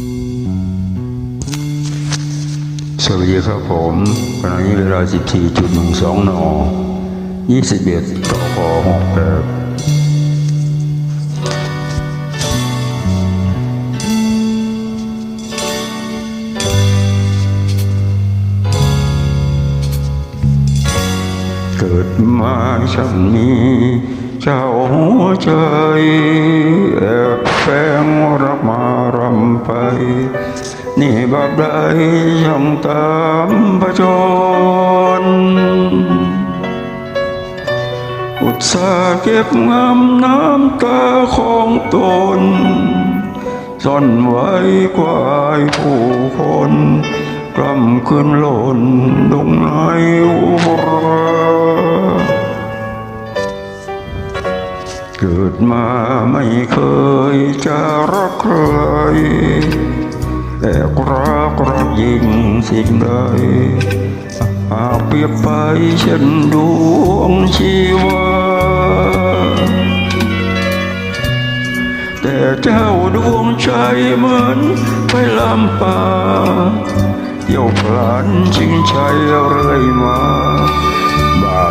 สวัสดีครับผมขณะนี้เวลา 14.12น21ตค6ครับเกิดมาฉันมีเจ้าหัวใจแอบแฝงร ไป นี่บาปใดยังตามประจนอุตสาเก็บงำน้ำตาของตนซ่อนไว้กวายผู้คนกล้ำคืนหล่นลงในอุร เกิดมาไม่เคยจะรักใคร แต่รักรักยิ่งสิ่งใดหากเปรียบไปเช่นดวงชีวา แต่เจ้าดวงใจเหมือนไปลำปาเที่ยวพลันชิงชัยเรื่อยมาบา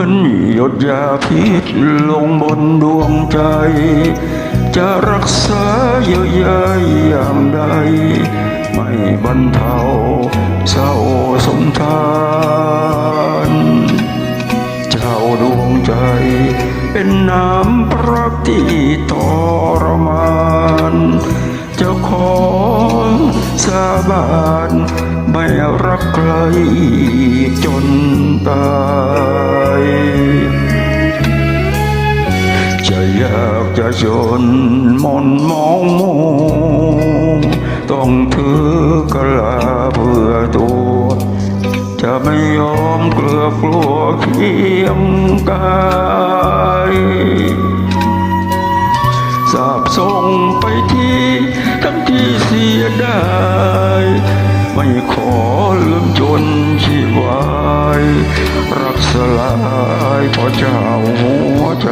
มือนหยดยาพิษลงบนดวงใจ จะรักษาเยียวยาอย่างใด ไม่บรรเทาเศร้าสมทานเจ้าดวงใจ เป็นน้ำพระที่ทรมานจะขอสาบานไม่รักใครจนตาย จนมนมองมูต้องถือกะลาเพื่อตัวจะไม่ยอมเกลือกลัวเคียงกายสาบส่งไปที่ทั้งที่เสียดายไม่ขอลืมจนชีวาย รักสลายเพราะเจ้าหัวใจ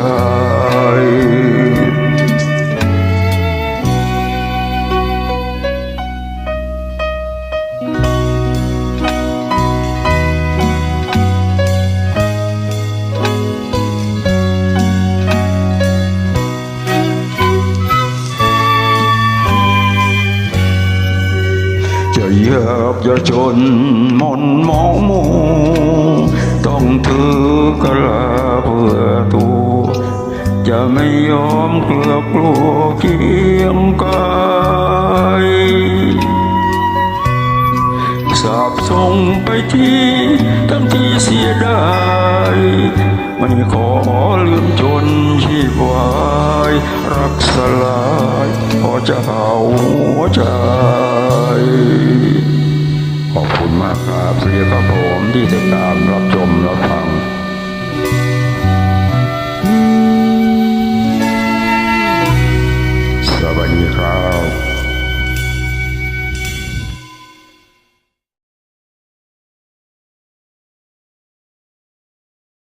ยากจะจนมนมองมูต้องถือกะลาเพื่อตัว จะไม่ยอมเกลือกลัวเคียงกายสาบส่งไปที่ทั้งที่เสียดายไม่ขอลืมจนชีวายรักสลายเพอจ้าหัวใจ